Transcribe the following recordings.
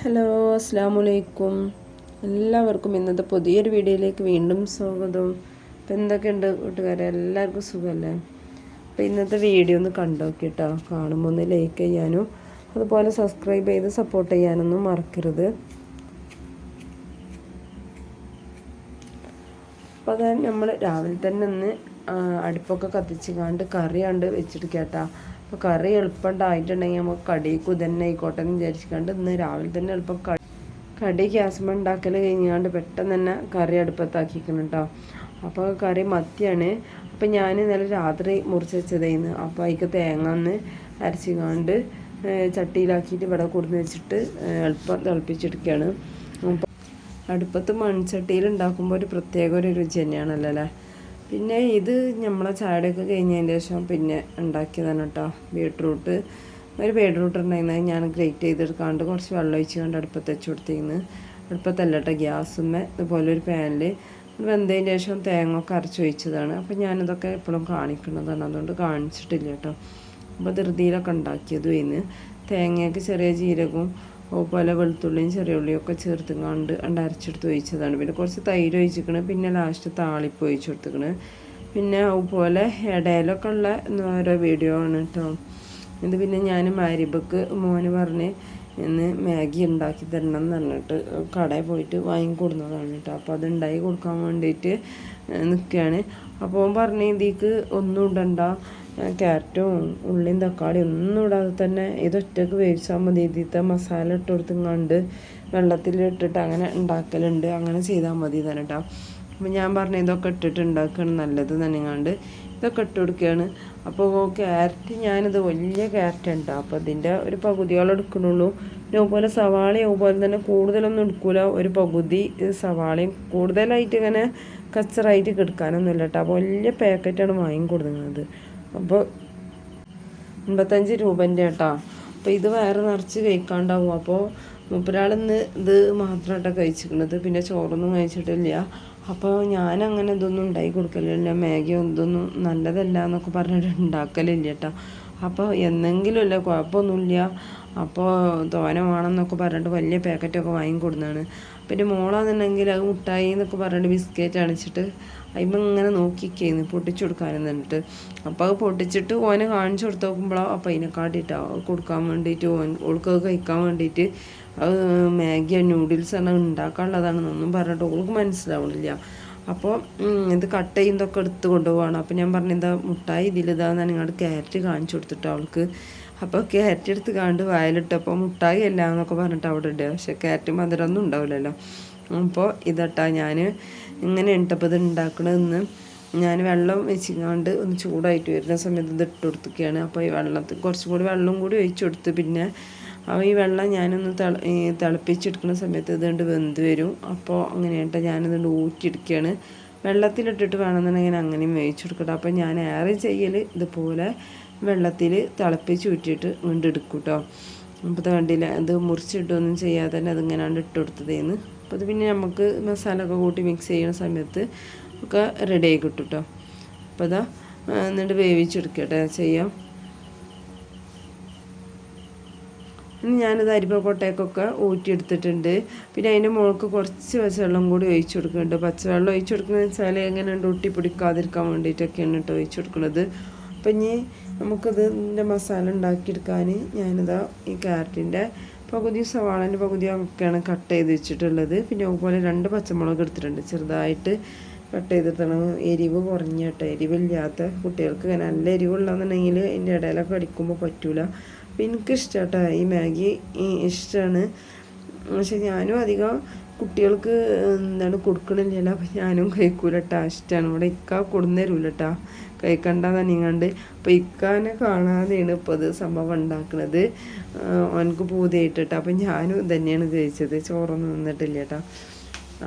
Hello അസ്സാമലൈക്കും എല്ലാവർക്കും ഇന്നത്തെ പുതിയൊരു വീഡിയോയിലേക്ക് വീണ്ടും സ്വാഗതം. അപ്പം എന്തൊക്കെയുണ്ട് കൂട്ടുകാരെ? എല്ലാവർക്കും സുഖമല്ലേ അപ്പം ഇന്നത്തെ വീഡിയോ ഒന്ന് കണ്ടോക്കി കേട്ടോ കാണുമ്പോൾ ഒന്ന് ലൈക്ക് ചെയ്യാനും അതുപോലെ സബ്സ്ക്രൈബ് ചെയ്ത് സപ്പോർട്ട് ചെയ്യാനൊന്നും മറക്കരുത്. അപ്പോൾ അത് നമ്മൾ രാവിലെ തന്നെ ഒന്ന് അടുപ്പൊക്കെ കത്തിച്ച് കാണ്ട് കറിയാണ്ട് വെച്ചിട്ട് കേട്ടാ അപ്പോൾ കറി എളുപ്പമുണ്ടായിട്ടുണ്ടെങ്കിൽ നമുക്ക് കടിക്ക് തന്നെ ആയിക്കോട്ടെ എന്ന് വിചാരിച്ചിക്കാണ്ട് ഇന്ന് രാവിലെ തന്നെ എളുപ്പം കടി ഗ്യാസ്മ ഉണ്ടാക്കൽ കഴിഞ്ഞാണ്ട് പെട്ടെന്ന് തന്നെ കറി അടുപ്പത്താക്കിക്കണം കേട്ടോ അപ്പോൾ കറി മത്തിയാണ്. അപ്പോൾ ഞാൻ ഇന്നലെ രാത്രി മുറിച്ച് വെച്ചതായിരുന്നു അപ്പോൾ അതിക്ക് തേങ്ങ ഒന്ന് അരച്ചിക്കാണ്ട് ചട്ടിയിലാക്കിയിട്ട് ഇവിടെ കൊടുന്ന് വെച്ചിട്ട് എളുപ്പം തിളപ്പിച്ചെടുക്കുകയാണ് അപ്പം അടുപ്പത്ത് മൺചട്ടിയിൽ ഉണ്ടാക്കുമ്പോൾ ഒരു പ്രത്യേക ഒരു രുചി തന്നെയാണല്ലോ അല്ലേ? പിന്നെ ഇത് നമ്മളെ ചായടൊക്കെ കഴിഞ്ഞതിന് ശേഷം പിന്നെ ഉണ്ടാക്കിയതാണ് കേട്ടോ ബീട്രൂട്ട് ഒരു ബീട്രൂട്ട് ഉണ്ടായിരുന്നത് ഞാൻ ഗ്രേറ്റ് ചെയ്തെടുക്കാണ്ട് കുറച്ച് വെള്ളം ഒഴിച്ച് കൊണ്ട് അടുപ്പത്ത് വെച്ച് കൊടുത്തിരുന്നു. അടുപ്പത്തല്ല കേട്ടോ ഗ്യാസുമ്മേ ഇതുപോലെ ഒരു പാനിൽ വെന്തതിന് ശേഷം തേങ്ങ ഒക്കെ അരച്ചൊഴിച്ചതാണ് അപ്പോൾ അപ്പം ഞാനിതൊക്കെ എപ്പോഴും കാണിക്കുന്നതാണ്. അതുകൊണ്ട് കാണിച്ചിട്ടില്ല കേട്ടോ. അപ്പോൾ ധൃതിയിലൊക്കെ ഉണ്ടാക്കിയതും ഇന്ന് തേങ്ങയൊക്കെ ചെറിയ ജീരകവും അതുപോലെ വെളുത്തുള്ളിയും ചെറിയ ഉള്ളിയും ഒക്കെ ചേർത്തുകൊണ്ട് അണ്ട് അരച്ചെടുത്ത് ഒഴിച്ചതാണ്. പിന്നെ കുറച്ച് തൈര് ഒഴിച്ചിക്കണ്. പിന്നെ ലാസ്റ്റ് താളിപ്പ് ഒഴിച്ചു പിന്നെ അതുപോലെ ഇടയിലൊക്കെ ഉള്ള ഓരോ വീഡിയോ ആണ് കേട്ടോ ഇത് പിന്നെ ഞാൻ മാരിബക്ക് മോന് പറഞ്ഞ് ഇന്ന് മാഗി ഉണ്ടാക്കി തരണം എന്ന് പറഞ്ഞിട്ട് കടയിൽ പോയിട്ട് വാങ്ങിക്കൊടുന്നതാണ് കേട്ടോ അപ്പോൾ അത് ഉണ്ടാക്കി കൊടുക്കാൻ വേണ്ടിയിട്ട് നിൽക്കുകയാണ് അപ്പോൾ പറഞ്ഞ ഇതിക്ക് ഒന്നും ഇടണ്ട. ക്യാരറ്റും ഉള്ളിയും തക്കാളിയും ഒന്നും ഇടാതെ തന്നെ ഇതൊറ്റക്ക് വേവിച്ചാൽ മതി. ഇതിത്തെ മസാല ഇട്ട് കൊടുത്തുങ്ങാണ്ട് വെള്ളത്തിൽ ഇട്ടിട്ട് അങ്ങനെ ഉണ്ടാക്കലുണ്ട്. അങ്ങനെ ചെയ്താൽ മതി തന്നെ കേട്ടോ അപ്പം ഞാൻ പറഞ്ഞു ഇതൊക്കെ ഇട്ടിട്ട് ഉണ്ടാക്കുകയാണ് നല്ലത് തന്നെങ്ങാണ്ട്. ഇതൊക്കെ ഇട്ട് കൊടുക്കുകയാണ്. അപ്പോൾ ക്യാരറ്റ് ഞാനിത് വലിയ ക്യാരറ്റ് ഉണ്ട് അപ്പോൾ അതിന്റെ ഒരു പകുതിയോളം എടുക്കണുള്ളൂ പിന്നെ അതുപോലെ സവാളയും അതുപോലെ തന്നെ കൂടുതലൊന്നും എടുക്കില്ല ഒരു പകുതി സവാളയും കൂടുതലായിട്ട് ഇങ്ങനെ കച്ചറായിട്ട് കിടക്കാനൊന്നുമില്ല കേട്ടോ അപ്പോൾ വലിയ പാക്കറ്റാണ് വാങ്ങി കൊടുക്കുന്നത് അപ്പോൾ അമ്പത്തഞ്ച് രൂപന്റെ കേട്ടോ അപ്പോൾ ഇത് വയറ് നിറച്ച് കഴിക്കാണ്ടാവും. അപ്പോൾ മുപ്പരാളിന്ന് ഇത് മാത്രമായിട്ടാണ് കഴിച്ചിരിക്കുന്നത് പിന്നെ ചോറൊന്നും കഴിച്ചിട്ടില്ല. അപ്പോൾ ഞാൻ അങ്ങനെ ഇതൊന്നും ഉണ്ടാക്കി കൊടുക്കലില്ല. മാഗിയോ ഇതൊന്നും നല്ലതല്ല എന്നൊക്കെ പറഞ്ഞിട്ട് ഉണ്ടാക്കലില്ല കേട്ടോ അപ്പോൾ എന്തെങ്കിലും അല്ല കുഴപ്പമൊന്നുമില്ല. അപ്പോൾ തോന വേണമെന്നൊക്കെ പറഞ്ഞിട്ട് വലിയ പാക്കറ്റൊക്കെ വാങ്ങി കൊടുക്കുന്നതാണ് പിന്നെ മോളാണെന്നുണ്ടെങ്കിൽ അത് മുട്ടായി എന്നൊക്കെ പറഞ്ഞിട്ട് ബിസ്ക്കറ്റ് അണിച്ചിട്ട് അതിമ്പോൾ ഇങ്ങനെ നോക്കിക്കേന്ന് പൊട്ടിച്ചു കൊടുക്കാനെന്ന് പറഞ്ഞിട്ട്. അപ്പോൾ അത് പൊട്ടിച്ചിട്ട് ഓനെ കാണിച്ചു കൊടുത്ത് നോക്കുമ്പോഴോ അപ്പോൾ അതിനെക്കാട്ടിയിട്ടാണ് കൊടുക്കാൻ വേണ്ടിയിട്ട് ഓൻ ഓൾക്ക് കഴിക്കാൻ വേണ്ടിയിട്ട് അത് മാഗിയോ നൂഡിൽസാണ് ഉണ്ടാക്കാനുള്ളതാണെന്നൊന്നും പറഞ്ഞിട്ട് ഓൾക്ക് മനസ്സിലാവുന്നില്ല അപ്പോൾ ഇത് കട്ട് ചെയ്യുന്നതൊക്കെ എടുത്ത് കൊണ്ടുപോവാണ്. അപ്പോൾ ഞാൻ പറഞ്ഞു എന്താ മുട്ടായി ഇതിലിതാന്ന് നിങ്ങളുടെ ക്യാരറ്റ് കാണിച്ചു കൊടുത്തിട്ട് അവൾക്ക്. അപ്പോൾ ക്യാരറ്റ് എടുത്ത് കാണ്ട് വയലിട്ടപ്പോൾ മുട്ടായി അല്ല എന്നൊക്കെ പറഞ്ഞിട്ട് അവിടെ ഇടുക. പക്ഷേ ക്യാരറ്റ് മധുരമൊന്നും ഉണ്ടാവില്ലല്ലോ. അപ്പോൾ ഇതട്ടാ ഞാൻ ഇങ്ങനെ ഇട്ടപ്പോൾ ഇത് ഉണ്ടാക്കണമെന്ന് ഞാൻ വെള്ളം വെച്ചിങ്ങാണ്ട് ഒന്ന് ചൂടായിട്ട് വരുന്ന സമയത്ത് ഇത് ഇട്ട് കൊടുത്തൊക്കെയാണ് അപ്പോൾ ഈ വെള്ളത്തിൽ കുറച്ചും കൂടി വെള്ളം കൂടി ഒഴിച്ചു കൊടുത്ത് പിന്നെ അപ്പോൾ ഈ വെള്ളം ഞാനൊന്ന് തിള തിളപ്പിച്ചെടുക്കുന്ന സമയത്ത് ഇതുകൊണ്ട് വെന്ത് വരും. അപ്പോൾ അങ്ങനെയായിട്ട് ഞാനിതുകൊണ്ട് ഊറ്റിയെടുക്കുകയാണ്. വെള്ളത്തിലിട്ടിട്ട് വേണമെന്നുണ്ടെങ്കിൽ അങ്ങനെയും വേവിച്ചെടുക്കട്ടെ അപ്പോൾ ഞാൻ ഏറെ ചെയ്യൽ ഇതുപോലെ വെള്ളത്തിൽ തിളപ്പിച്ച് ഊറ്റിയിട്ട് വീണ്ടും എടുക്കും കേട്ടോ അപ്പോൾ കണ്ടില്ല? ഇത് മുറിച്ചിട്ടൊന്നും ചെയ്യാതെ തന്നെ അതിങ്ങനെ ഇട്ട് കൊടുത്തതേന്ന്. അപ്പോൾ പിന്നെ നമുക്ക് മസാല ഒക്കെ കൂട്ടി മിക്സ് ചെയ്യുന്ന സമയത്ത് ഒക്കെ റെഡി ആയി കിട്ടും കേട്ടോ അപ്പോൾ അതാ എന്നിട്ട് വേവിച്ചെടുക്കട്ടെ ചെയ്യാം. ഞാനത് അരിപ്പക്കൊട്ടയൊക്കെ ഊറ്റിയെടുത്തിട്ടുണ്ട്. പിന്നെ അതിന്റെ മുകൾക്ക് കുറച്ച് പച്ചവെള്ളം കൂടി ഒഴിച്ചു കൊടുക്കുന്നുണ്ട്. പച്ചവെള്ളം ഒഴിച്ചു കൊടുക്കുന്നത് വെച്ചാൽ എങ്ങനെയുണ്ട്? ഒട്ടി പിടിക്കാതിരിക്കാൻ വേണ്ടിയിട്ടൊക്കെയാണ് കേട്ടോ ഒഴിച്ചു കൊടുക്കുന്നത്. അപ്പം ഇനി നമുക്കിതിന്റെ മസാല ഉണ്ടാക്കിയെടുക്കാൻ ഞാനിതാ ഈ ക്യാരറ്റിന്റെ പകുതി സവാളന്റെ പകുതി ഒക്കെയാണ് കട്ട് ചെയ്ത് വെച്ചിട്ടുള്ളത്. പിന്നെ അതുപോലെ രണ്ട് പച്ചമുളക് എടുത്തിട്ടുണ്ട്. ചെറുതായിട്ട് കട്ട് ചെയ്തിട്ടാണ് എരിവ് കുറഞ്ഞ കേട്ടോ. എരിവില്ലാത്ത കുട്ടികൾക്ക് നല്ല എരിവുള്ളതെന്നുണ്ടെങ്കിൽ എന്റെ ഇടയിലൊക്കെ അടിക്കുമ്പോൾ പറ്റൂല. അപ്പം എനിക്കിഷ്ടമാട്ടോ ഈ മാഗി ഇഷ്ടമാണ്. പക്ഷെ ഞാനും അധികം കുട്ടികൾക്ക് എന്താണ് കൊടുക്കണില്ല അപ്പം ഞാനും കഴിക്കൂലട്ടാ. ഇഷ്ടമാണ് ഇവിടെ ഇക്ക കൊടുന്നേരൂലട്ടാ കഴിക്കണ്ടെന്ന് നീങ്ങാണ്ട് അപ്പം ഇക്കാനെ കാണാതെയാണ് ഇപ്പോൾ അത് സംഭവം ഉണ്ടാക്കുന്നത് അവനക്ക് പൂതിയായിട്ടിട്ട്. അപ്പം ഞാനും തന്നെയാണ് കഴിച്ചത്. ചോറൊന്നും നിന്നിട്ടില്ല കേട്ടോ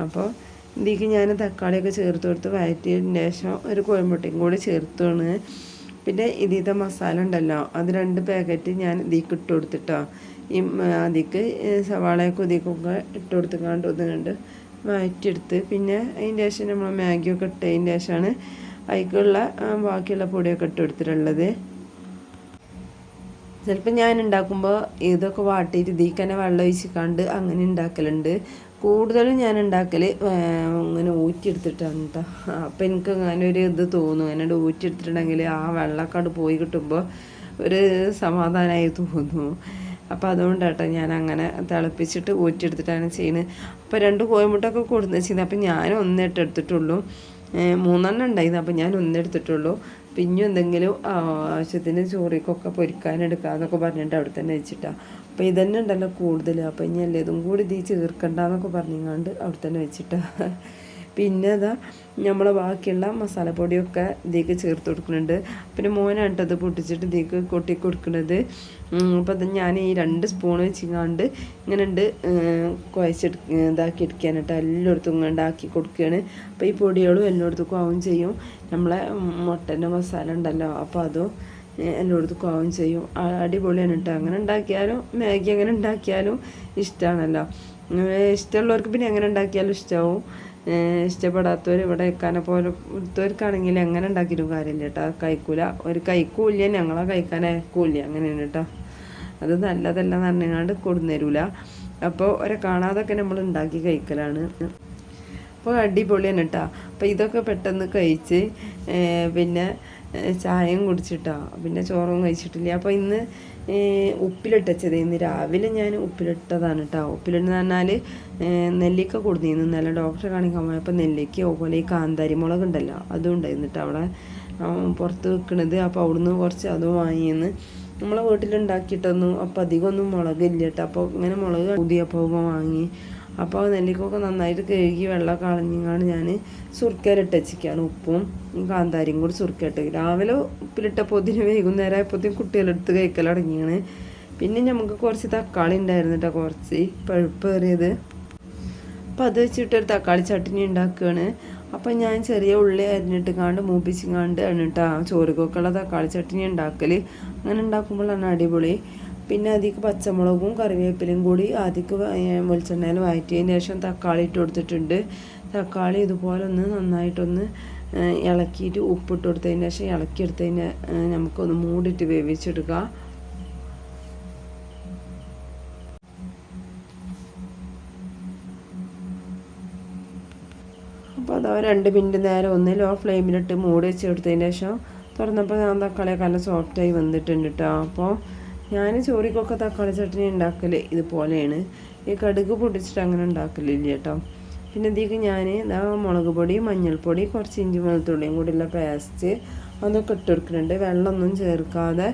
അപ്പോൾ ഇതിലേക്ക് ഞാൻ തക്കാളിയൊക്കെ ചേർത്ത് കൊടുത്ത് വഴറ്റിയതിന് ശേഷം ഒരു കോയമ്പുട്ടിയും കൂടി ചേർത്താണ്. പിന്നെ ഇതീത്തെ മസാല ഉണ്ടല്ലോ. അത് രണ്ട് പാക്കറ്റ് ഞാൻ ഇതിലേക്ക് ഇട്ട് കൊടുത്തിട്ടോ. ഈ അതിക്ക് സവാള കൊതിക്കൊക്കെ ഇട്ട് കൊടുത്തുകൊണ്ട് ഒന്നുകൊണ്ട് മാറ്റിയെടുത്ത് പിന്നെ അതിന്റെ ശേഷം നമ്മൾ മാഗിയൊക്കെ ഇട്ടതിന്റെ ശേഷമാണ് അതിക്കുള്ള ബാക്കിയുള്ള പൊടിയൊക്കെ ഇട്ട് കൊടുത്തിട്ടുള്ളത്. ചിലപ്പോൾ ഞാൻ ഉണ്ടാക്കുമ്പോൾ ഇതൊക്കെ വാട്ടിയിട്ട് ഇതിൽ തന്നെ വെള്ളം ഒഴിച്ചിക്കാണ്ട് കണ്ട് അങ്ങനെ ഉണ്ടാക്കലുണ്ട്. കൂടുതലും ഞാൻ ഉണ്ടാക്കൽ ഇങ്ങനെ ഊറ്റിയെടുത്തിട്ടാണ് കേട്ടോ അപ്പോൾ എനിക്ക് അങ്ങനെ ഒരു ഇത് തോന്നും. അങ്ങനെ ഊറ്റിയെടുത്തിട്ടുണ്ടെങ്കിൽ ആ വെള്ളമൊക്കെ പോയി കിട്ടുമ്പോൾ ഒരു സമാധാനമായി തോന്നുന്നു അപ്പോൾ അതുകൊണ്ടാട്ടോ ഞാൻ അങ്ങനെ തിളപ്പിച്ചിട്ട് ഊറ്റിയെടുത്തിട്ടാണ് ചെയ്യുന്നത്. അപ്പോൾ രണ്ട് കോയമുട്ടൊക്കെ കൊടുന്ന് ചെയ്യുന്നത് അപ്പം ഞാൻ ഒന്നിട്ട് എടുത്തിട്ടുള്ളൂ. മൂന്നെണ്ണം ഉണ്ടായിരുന്നു. അപ്പം ഞാൻ ഒന്നെടുത്തിട്ടുള്ളൂ പിന്നെ എന്തെങ്കിലും ആവശ്യത്തിന് ചോറിക്കൊക്കെ പൊരിക്കാനെടുക്കാന്നൊക്കെ പറഞ്ഞിട്ട് അവിടെ തന്നെ വെച്ചിട്ടാണ് അപ്പോൾ ഇതന്നെ ഉണ്ടല്ലോ കൂടുതൽ അപ്പോൾ ഇനി അല്ലേ ഇതും കൂടി ഇതീ ചേർക്കണ്ടെന്നൊക്കെ പറഞ്ഞിങ്ങാണ്ട് അവിടെ തന്നെ വെച്ചിട്ടാണ് പിന്നെ അതാ നമ്മൾ ബാക്കിയുള്ള മസാലപ്പൊടിയൊക്കെ ഇതിലേക്ക് ചേർത്ത് കൊടുക്കുന്നുണ്ട്. പിന്നെ മോനാണ് അത് പൊട്ടിച്ചിട്ട് ഇതിലേക്ക് കൊട്ടി കൊടുക്കുന്നത്. അപ്പോൾ അത് ഞാൻ ഈ രണ്ട് സ്പൂൺ വെച്ചിങ്ങാണ്ട് ഇങ്ങനെ ഉണ്ട് കുഴച്ചെടു ഇതാക്കി എടുക്കാനായിട്ട് എല്ലായിടത്തും ഇങ്ങോട്ട് ആക്കി കൊടുക്കുകയാണ് അപ്പോൾ ഈ പൊടികളും എല്ലായിടത്തും ആവും ചെയ്യും. നമ്മളെ മുട്ടന്റെ മസാല ഉണ്ടല്ലോ അപ്പോൾ അതും എല്ലായിടത്തും ആവും ചെയ്യും. അടിപൊളിയാണ് കേട്ടോ അങ്ങനെ ഉണ്ടാക്കിയാലും മാഗി അങ്ങനെ ഉണ്ടാക്കിയാലും ഇഷ്ടമാണല്ലോ ഇഷ്ടമുള്ളവർക്ക് പിന്നെ എങ്ങനെ ഉണ്ടാക്കിയാലും ഇഷ്ടമാവും ഇഷ്ടപ്പെടാത്തവർ ഇവിടെ വെക്കാനെ ഒരുത്തവർക്കാണെങ്കിൽ എങ്ങനെ ഉണ്ടാക്കിയിട്ടും കാര്യമില്ല കേട്ടോ. കഴിക്കൂല. ഒരു കഴിക്കൂല്ല ഞങ്ങളെ കഴിക്കാൻ കൂല അങ്ങനെയാണ് കേട്ടോ. അത് നല്ലതല്ല എന്ന് പറഞ്ഞാണ്ട് കൊടുന്നരൂല. അപ്പോൾ ഒരെ കാണാതൊക്കെ നമ്മൾ ഉണ്ടാക്കി കഴിക്കലാണ്. അപ്പോൾ അടിപൊളിയാണ് കേട്ടോ. അപ്പോൾ ഇതൊക്കെ പെട്ടെന്ന് കഴിച്ച് പിന്നെ ചായയും കുടിച്ചിട്ടാ. പിന്നെ ചോറും കഴിച്ചിട്ടില്ല. അപ്പോൾ ഇന്ന് ഉപ്പിലിട്ടച്ചത്. ഇന്ന് രാവിലെ ഞാൻ ഉപ്പിലിട്ടതാണ് കേട്ടോ ഉപ്പിലിട്ടെന്ന് പറഞ്ഞാൽ നെല്ലിക്ക കൊടുത്തിരുന്നു നല്ല ഡോക്ടറെ കാണിക്കാൻ പോയപ്പോൾ നെല്ലിക്ക അതുപോലെ ഈ കാന്താരി മുളക് ഉണ്ടല്ലോ അതും ഉണ്ടായിരുന്നു കേട്ടോ അവിടെ. പുറത്ത് വെക്കണത്. അപ്പോൾ അവിടുന്ന് കുറച്ച് അതും വാങ്ങിയെന്ന് നമ്മളെ വീട്ടിലുണ്ടാക്കിയിട്ടൊന്നും അപ്പോൾ അധികമൊന്നും മുളകില്ല കേട്ടോ അപ്പോൾ ഇങ്ങനെ മുളക് പുതിയപ്പോൾ വാങ്ങി. അപ്പോൾ നെല്ലിക്കൊക്കെ നന്നായിട്ട് കഴുകി വെള്ളം കളഞ്ഞിങ്ങാണ് ഞാൻ സുർക്കയിലിട്ട് വെച്ചിരിക്കുകയാണ് ഉപ്പും കാന്താരിയും കൂടി സുർക്കയിട്ട്. രാവിലെ ഉപ്പിലിട്ടപ്പോൾ ഇതിന് വൈകുന്നേരം ആയപ്പോഴത്തേക്കും കുട്ടികളെടുത്ത് കഴിക്കലടങ്ങിയാണ് പിന്നെ നമുക്ക് കുറച്ച് തക്കാളി ഉണ്ടായിരുന്നു കേട്ടോ കുറച്ച് പഴുപ്പേറിയത് അപ്പോൾ അത് വെച്ചിട്ടൊരു തക്കാളി ചട്ടിനി ഉണ്ടാക്കുകയാണ് അപ്പം ഞാൻ ചെറിയ ഉള്ളി അരിഞ്ഞിട്ട് കാണ്ട് മൂപ്പിച്ചിങ്ങാണ്ട് ആണ് കേട്ടോ ചോറുകൊക്കെയുള്ള തക്കാളി ചട്ടിനി ഉണ്ടാക്കൽ അങ്ങനെ ഉണ്ടാക്കുമ്പോഴാണ് അടിപൊളി. പിന്നെ അതിക്ക് പച്ചമുളകും കറിവേപ്പിലയും കൂടി ആദ്യക്ക് വെളിച്ചെണ്ണയിൽ വഴറ്റിയതിന് ശേഷം തക്കാളി ഇട്ട് കൊടുത്തിട്ടുണ്ട്. തക്കാളി ഇതുപോലെ ഒന്ന് നന്നായിട്ടൊന്ന് ഇളക്കിയിട്ട് ഉപ്പിട്ട് കൊടുത്തതിന് ശേഷം ഇളക്കിയെടുത്തതിന് നമുക്കൊന്ന് മൂടിയിട്ട് വേവിച്ചെടുക്കുക അപ്പോൾ അതാ രണ്ട് മിനിറ്റ് നേരം ഒന്ന് ലോ ഫ്ലെയിമിലിട്ട് മൂടി വെച്ച് കൊടുത്തതിന് ശേഷം തുറന്നപ്പോൾ ഞാൻ തക്കാളിയൊക്കെ നല്ല സോഫ്റ്റായി വന്നിട്ടുണ്ട് കേട്ടോ അപ്പോൾ ഞാൻ ചോറിക്കൊക്കെ തക്കാളി ചട്നി ഉണ്ടാക്കൽ ഇതുപോലെയാണ്. ഈ കടുക് പൊടിച്ചിട്ട് അങ്ങനെ ഉണ്ടാക്കലില്ല കേട്ടോ. പിന്നെ ഇതിലേക്ക് ഞാൻ മുളക് പൊടി മഞ്ഞൾപ്പൊടി കുറച്ച് ഇഞ്ചി വെളുത്തുള്ളിയും കൂടിയുള്ള പേസ്റ്റ് അതൊക്കെ ഇട്ട് കൊടുക്കുന്നുണ്ട് വെള്ളമൊന്നും ചേർക്കാതെ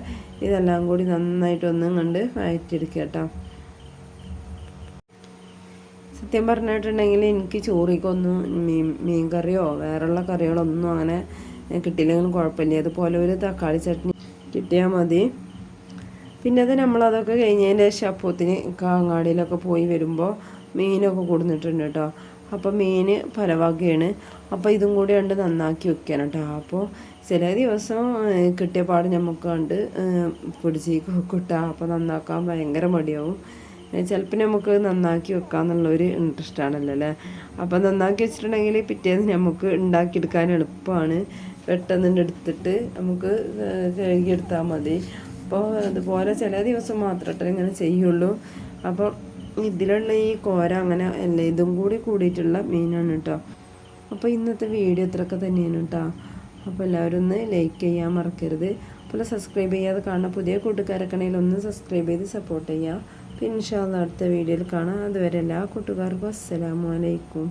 ഇതെല്ലാം കൂടി നന്നായിട്ടൊന്നും കണ്ട് വഴറ്റിയെടുക്കുക കേട്ടോ. സത്യം പറഞ്ഞിട്ടുണ്ടെങ്കിൽ എനിക്ക് ചോറിക്കൊന്നും മീൻ മീൻ കറിയോ വേറെയുള്ള കറികളൊന്നും അങ്ങനെ കിട്ടിയില്ലെങ്കിലും കുഴപ്പമില്ല. അതുപോലെ ഒരു തക്കാളി ചട്നി കിട്ടിയാൽ മതി. പിന്നെ അത് നമ്മളതൊക്കെ കഴിഞ്ഞതിന് ശേഷം അപ്പത്തിന് കാങ്ങാടിയിലൊക്കെ പോയി വരുമ്പോൾ മീനൊക്കെ കൊടുത്തിട്ടുണ്ട് കേട്ടോ അപ്പോൾ മീൻ പലവകയാണ് അപ്പോൾ ഇതും കൂടി കണ്ട് നന്നാക്കി വെക്കണം കേട്ടോ അപ്പോൾ ചില ദിവസം കിട്ടിയ പാട് നമുക്ക് കണ്ട് പിടിച്ച് കിട്ടുക അപ്പോൾ നന്നാക്കാൻ ഭയങ്കര മടിയാവും. ചിലപ്പോൾ നമുക്ക് നന്നാക്കി വെക്കാമെന്നുള്ളൊരു ഇൻട്രസ്റ്റ് ആണല്ലോ അല്ലേ അപ്പോൾ നന്നാക്കി വെച്ചിട്ടുണ്ടെങ്കിൽ പിറ്റേന്ന് നമുക്ക് ഉണ്ടാക്കിയെടുക്കാൻ എളുപ്പമാണ് പെട്ടെന്ന് എടുത്തിട്ട് നമുക്ക് കഴുകിയെടുത്താൽ മതി. അപ്പോൾ അതുപോലെ ചില ദിവസം മാത്രമേ ഇങ്ങനെ ചെയ്യുള്ളൂ. അപ്പോൾ ഇതിലുള്ള ഈ കോര അങ്ങനെ അല്ല ഇതും കൂടി കൂടിയിട്ടുള്ള മീനാണ് കേട്ടോ അപ്പോൾ ഇന്നത്തെ വീഡിയോ ഇത്രയൊക്കെ തന്നെയാണ് കേട്ടോ അപ്പോൾ എല്ലാവരും ഒന്ന് ലൈക്ക് ചെയ്യാൻ മറക്കരുത്. അപ്പോൾ സബ്സ്ക്രൈബ് ചെയ്യാതെ കാണാൻ പുതിയ കൂട്ടുകാരൊക്കെ ഒന്ന് സബ്സ്ക്രൈബ് ചെയ്ത് സപ്പോർട്ട് ചെയ്യുക പിന്നെ അടുത്ത വീഡിയോയിൽ കാണാം. അതുവരെ എല്ലാ കൂട്ടുകാർക്കും അസ്സലാമലൈക്കും